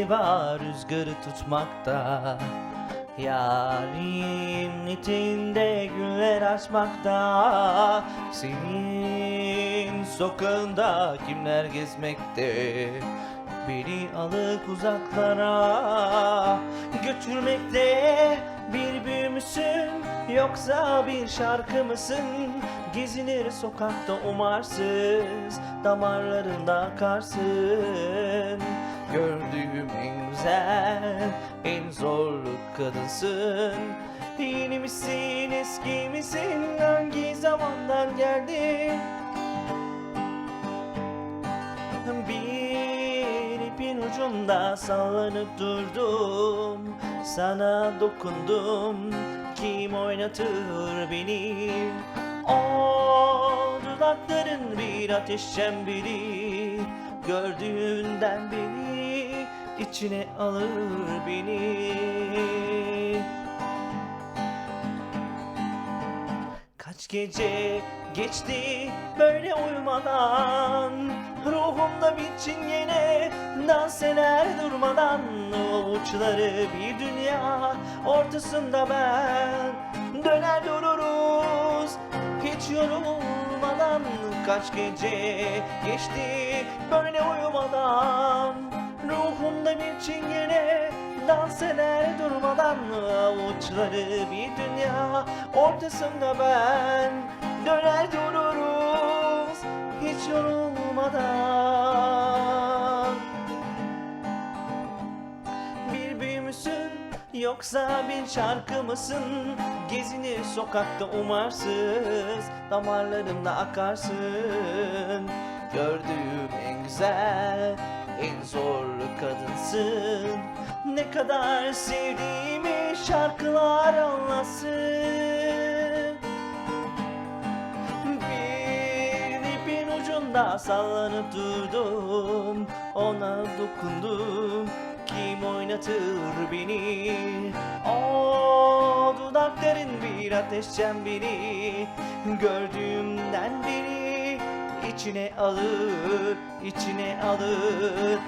galiba rüzgarı tutmakta. Yarim eteğinde güller açmakta. Senin sokağında kimler gezmekte? Beni alıp uzaklara götürmekte. Bir büyü müsün yoksa bir şarkı mısın? Gezinir sokakta umarsız damarlarında akarsın Gördüğüm en güzel en zorlu kadınsın. Yeni misin eski misin? Hangi zamandan geldin bir ipin ucunda sallanıp durdum. Sana dokundum. Kim oynatır beni? O dudakların bir ateş çemberi. Gördüğünden beri içine alır beni. Kaç gece geçti böyle uyumadan Ruhumda bir çingene dans eder durmadan. Avuçları bir dünya ortasında ben Döner dururuz hiç yorulmadan. Kaç gece geçti böyle uyumadan Ruhumda bir çingene dans eder durmadan Avuçları bir dünya. Ortasında ben Döner dururuz hiç yorulmadan. Bir büyü müsün yoksa bir şarkı mısın? Gezinir sokakta umarsız damarlarımda akarsın. Gördüğüm en güzel en zorlu kadınsın. Ne kadar sevdiğimi şarkılar anlasın. Bir ipin ucunda sallanıp durdum Ona dokundum. Kim oynatır beni? O dudakların bir ateş çemberi Gördüğümden beri içine alır içine alır